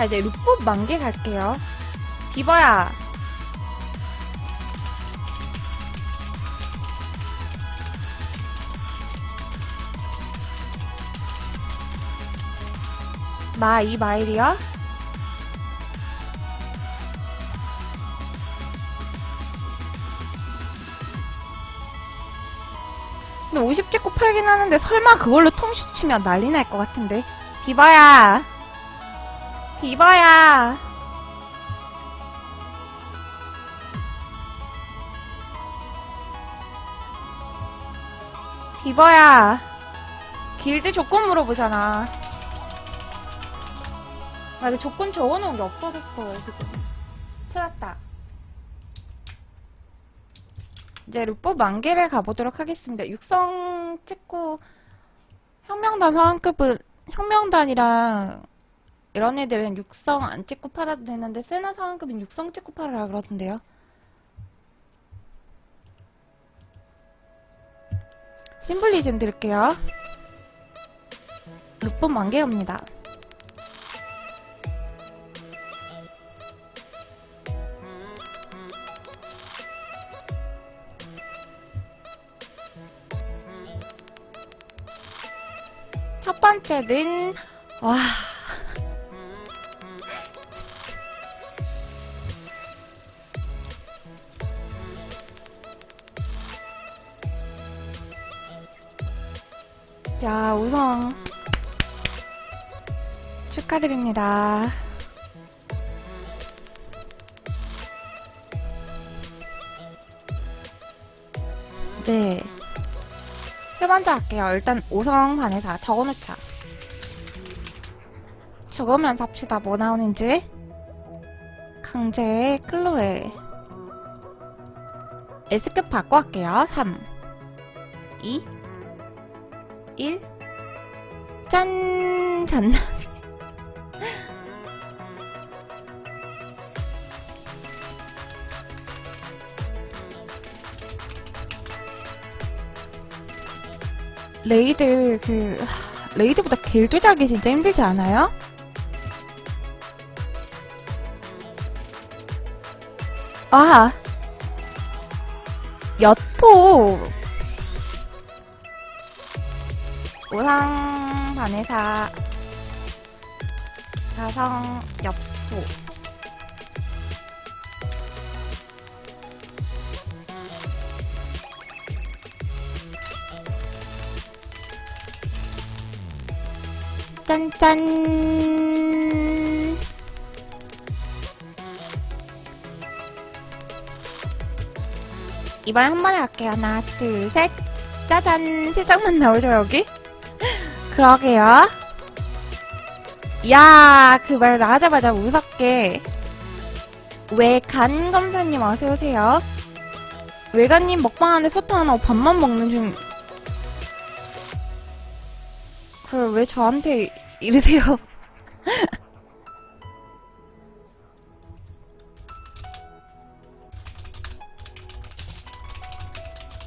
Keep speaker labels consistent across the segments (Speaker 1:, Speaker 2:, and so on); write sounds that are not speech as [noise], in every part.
Speaker 1: 자, 이제 루법 만개 갈게요. 비버야. 마, 이 마일이야? 근데 50찍고 팔긴 하는데 설마 그걸로 통시 치면 난리 날 것 같은데. 비버야. 비버야. 비버야. 길드 조건 물어보잖아. 아, 근데 조건 적어놓은 게 없어졌어, 지금. 찾았다. 이제 루법 만개를 가보도록 하겠습니다. 육성 찍고, 혁명단 서한급은, 혁명단이랑, 이런 애들은 육성 안 찍고 팔아도 되는데, 세나 서한급은 육성 찍고 팔으라 그러던데요. 심플리즘 드릴게요. 루법 만개입니다. 첫 번째는 와 자, 우선 축하드립니다. 네. 세 번째 할게요. 일단 5성 반에서 적어놓자. 적으면서 합시다. 뭐 나오는지. 강제, 클로에. S급 바꿔 할게요. 3, 2, 1. 짠! 잔나비. 레이드, 그, 하, 레이드보다 길 조작이 진짜 힘들지 않아요? 아! 여포! 우상 반의사. 사성 여포 짠짠. 이번에 한 번에 갈게요. 하나 둘 셋. 짜잔. 세 장만 나오죠 여기? 그러게요. 야, 그 말 나가자마자 무섭게. 외간 검사님 어서 오세요. 외간님 먹방하는데 소탕 하나 밥만 먹는 중. 그걸 왜 저한테 이러세요? [laughs]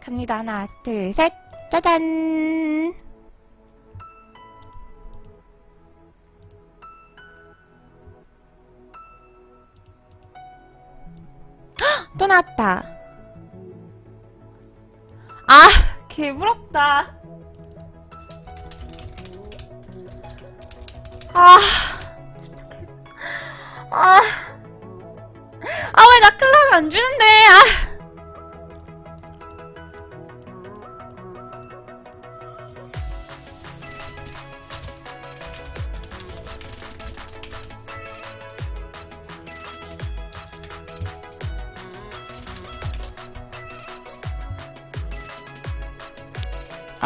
Speaker 1: 갑니다. 하나, 둘, 셋. 짜잔. 또 나왔다. 아, 개부럽다. 아, 진짜 개. 아, 아, 왜 나 클럽 안 주는데, 아.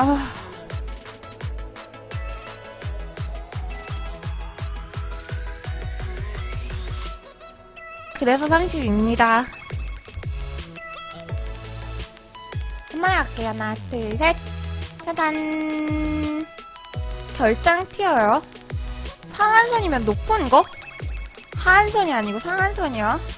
Speaker 1: 아. 그래서 30입니다. 한번 할게요. 하나, 둘, 셋. 짜잔. 결장 튀어요. 상한선이면 높은 거? 하한선이 아니고 상한선이요.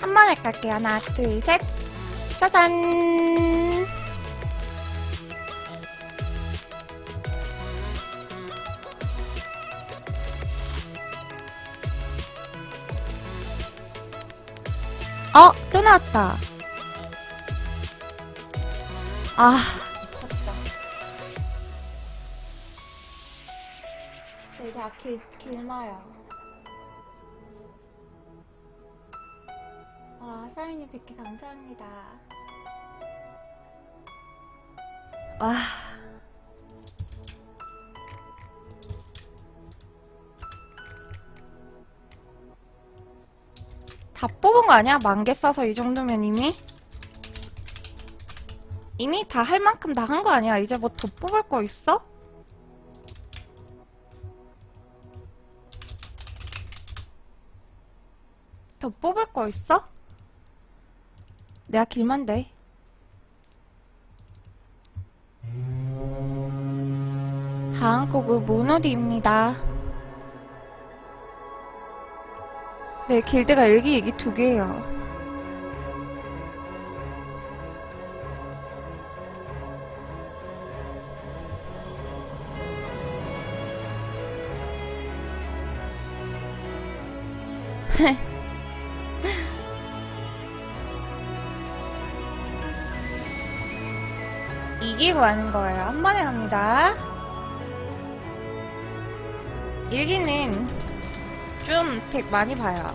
Speaker 1: 한 번에 갈게요. 하나, 둘, 셋. 짜잔! 어, 또 나왔다. 아, 미쳤다. 이제 아킬 길마야. 와, 사인님 100개 감사합니다. 와. 다 뽑은 거 아니야? 만 개 써서 이 정도면 이미? 이미 다 할 만큼 다 한 거 아니야? 이제 뭐 더 뽑을 거 있어? 더 뽑을 거 있어? 내가 길만데. 다음 곡은 모노디입니다. 네, 길드가 일기 얘기 두 개예요. 이기고 하는 거예요. 한 번에 갑니다. 일기는 좀 덱 많이 봐요.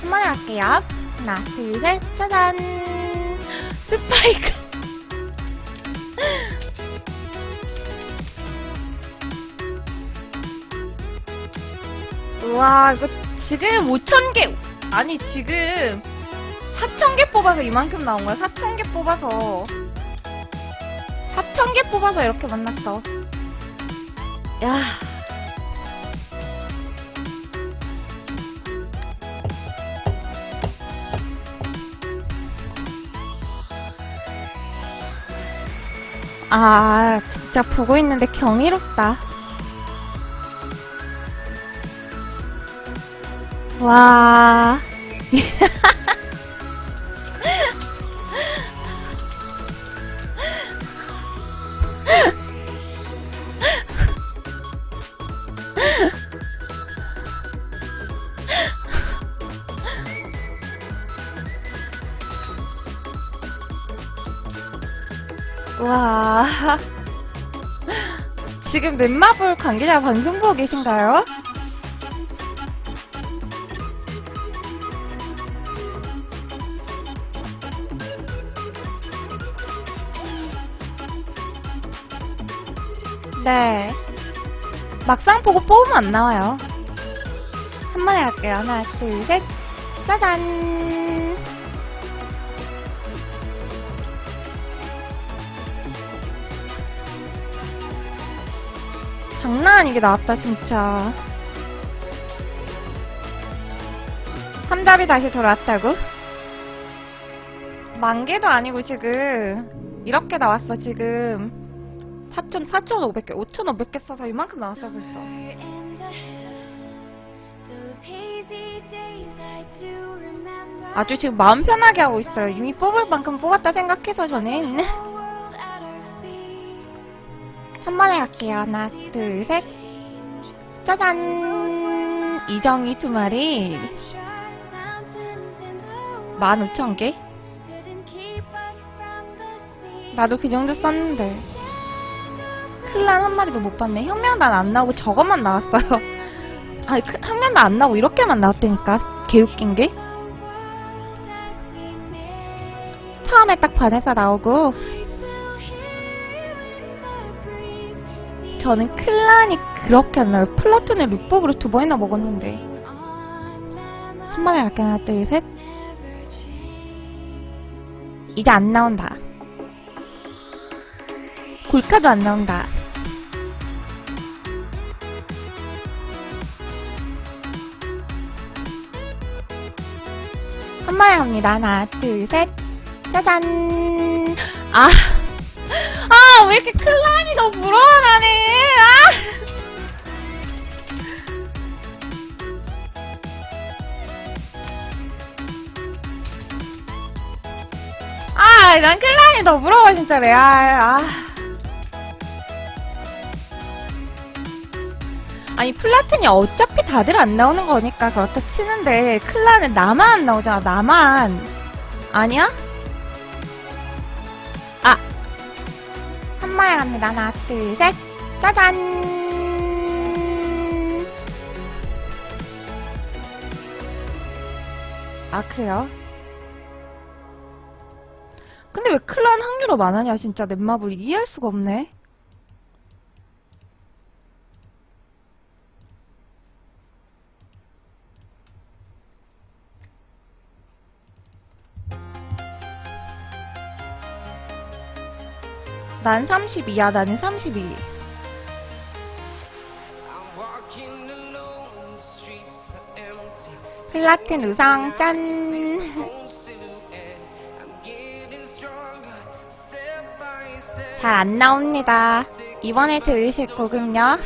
Speaker 1: 한 번에 할게요. 하나, 둘, 셋, 짜잔! 스파이크! 우와, 이거 지금 5,000개, 아니, 지금 4,000개 뽑아서 이만큼 나온 거야. 4,000개 뽑아서. 4,000개 뽑아서 이렇게 만났어. 야. 아, 진짜 보고 있는데 경이롭다. 와. [laughs] [laughs] 지금 넷마블 관계자 방송 보고 계신가요? 네. 막상 보고 뽑으면 안 나와요. 한 번에 할게요. 하나, 둘, 셋. 짜잔. 장난 아니게 나왔다, 진짜. 삼잡이 다시 돌아왔다고? 만 개도 아니고, 지금. 이렇게 나왔어, 지금. 4천, 4,500개, 5,500개 써서 이만큼 나왔어, 벌써. 아주 지금 마음 편하게 하고 있어요. 이미 뽑을 만큼 뽑았다 생각해서 저는. 한 번에 갈게요. 하나, 둘, 셋. 짜잔! 이정이 두 마리. 15,000개? 나도 그 정도 썼는데. 클란 한 마리도 못 봤네. 혁명단 안 나오고 저것만 나왔어요. [laughs] 아니, 그- 혁명단 안 나오고 이렇게만 나왔다니까. 개웃긴 게. 처음에 딱 반에서 나오고, 저는 클란이 그렇게 안 나요. 플라톤을 루법으로 두 번이나 먹었는데. 한 번에 갈게 하나, 둘, 셋. 이제 안 나온다. 골카도 안 나온다. 한 번에 갑니다. 하나, 둘, 셋. 짜잔. 아. 왜 이렇게 클라니 너무 부러워, 나는! 아! 아, 난 클라니 더 부러워, 진짜, 레알, 아, 아. 아니, 플라틴이 어차피 다들 안 나오는 거니까 그렇다 치는데, 클라는 나만 안 나오잖아, 나만. 아니야? 한 마에 갑니다. 하나, 둘, 셋. 짜잔. 아, 그래요? 근데 왜 클란 확률업 안 하냐, 진짜. 넷마블 이해할 수가 없네. 난 32야, 나는 32.
Speaker 2: I'm walking alone, the streets are empty.
Speaker 1: 플라틴 우상, 짠. 잘 안 나옵니다. 이번에 들으실 곡은요.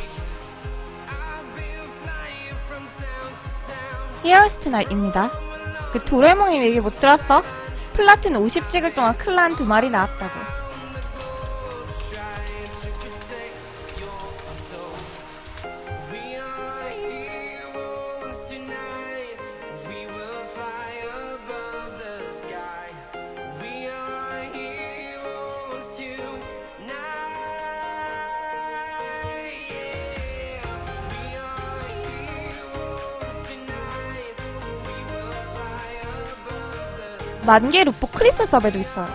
Speaker 1: Here's Tonight입니다. 그 도레몽이 얘기 못 들었어? 플라틴 50 찍을 동안 클란 두 마리 나왔다고. 만개 루포 크리스 서베도 있어요.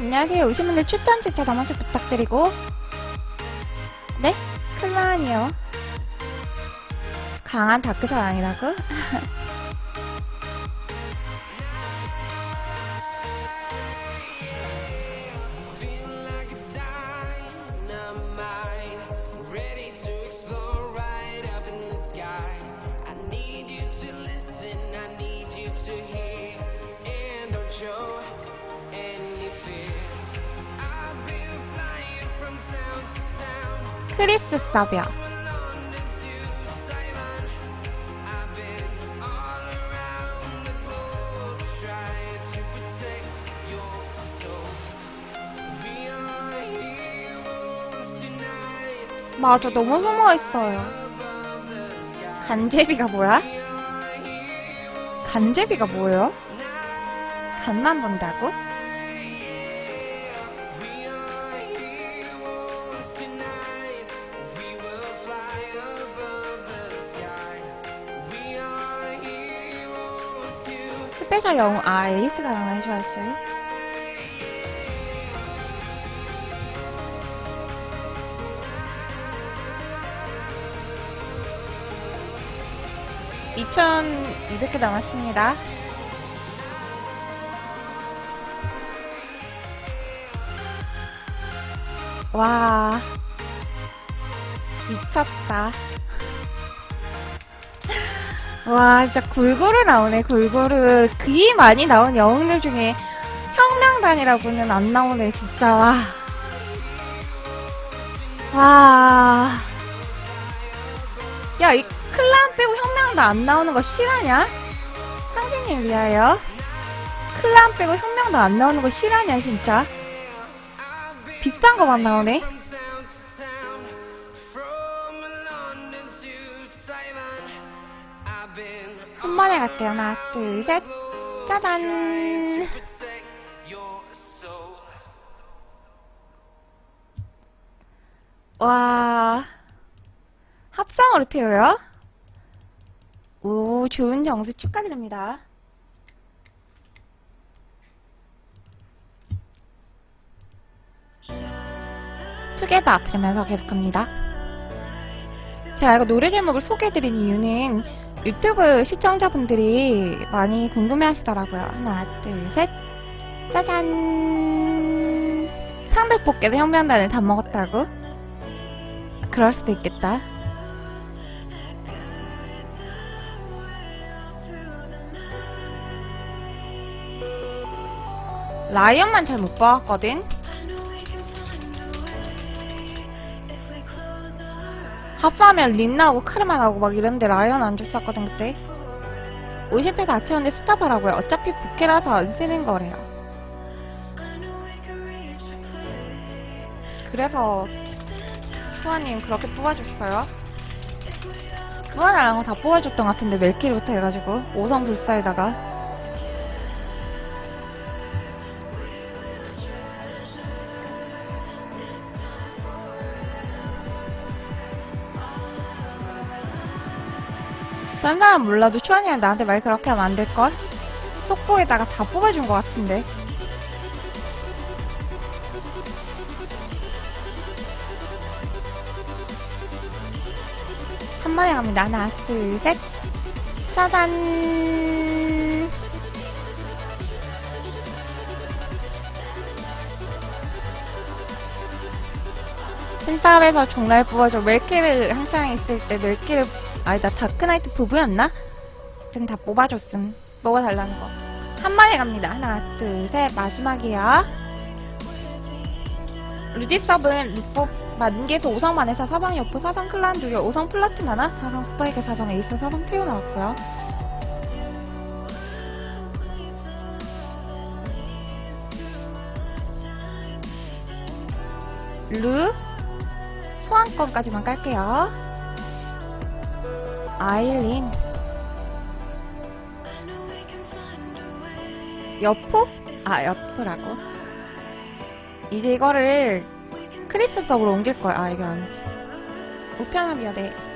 Speaker 1: 안녕하세요. 오신 분들 추천 제차 담아주 부탁드리고. 네? 클란이요. 강한 다크사랑이라고?
Speaker 2: Heroes tonight.
Speaker 1: 맞아, 너무 숨어있어요. 간제비가 뭐야? 간제비가 뭐예요? 간만 본다고? 스페셜 영웅, 아, 에이스가 영화 해줘야지. (2200개) 남았습니다 와 미쳤다 와, 진짜 골고루 나오네, 골고루. 그이 많이 나온 영웅들 중에 혁명단이라고는 안 나오네, 진짜, 와. 와. 야, 이 클란 빼고 혁명단 안 나오는 거 실화냐? 상진님 위하여. 클란 빼고 혁명단 안 나오는 거 실화냐, 진짜? 비싼 거만 나오네. 번에 갈게요. 하나, 둘, 셋. 짜잔. 와. 합성으로 태워요? 오, 좋은 점수 축하드립니다. 투게더 들으면서 계속합니다. 제가 이거 노래 제목을 소개해드린 이유는 유튜브 시청자분들이 많이 궁금해 하시더라고요. 하나, 둘, 셋. 짜잔. 300뽑기도 혁명단을 다 먹었다고? 그럴 수도 있겠다. 라이언만 잘 못 봐왔거든? 합사하면 린 나오고 카르마 나오고 막 이런데 라이언 안 줬었거든 그때 50회 다 채웠는데 스탑하라고요. 어차피 부캐라서 안 쓰는 거래요. 그래서 후아님 그렇게 뽑아줬어요. 하고 다 뽑아줬던 것 같은데 멜키부터 해가지고 5성 불사에다가 딴 사람 몰라도 추한이랑 나한테 말 그렇게 하면 안 될걸? 속보에다가 다 뽑아준 것 같은데 한 마리 갑니다. 하나, 둘, 셋. 짜잔. 신탑에서 종날 뽑아줘. 멜키를 한창 있을 때 멜키를 아니다 다크나이트 부부였나? 하여튼 다 뽑아줬음. 먹어달라는 거. 한 마리 갑니다. 하나, 둘, 셋. 마지막이야. 루디섭은 루법 만개에서 5성만 해서 4성 여포, 4성 클란 두개 5성 플라틴 하나, 4성 스파이크, 4성 에이스, 4성 테오 나왔고요. 루, 소환권까지만 깔게요. 아일린, 여포? 아, 여포라고. 이제 이거를 크리스 서브로 옮길 거야. 아, 이게 아니지. 우편함이야, 네.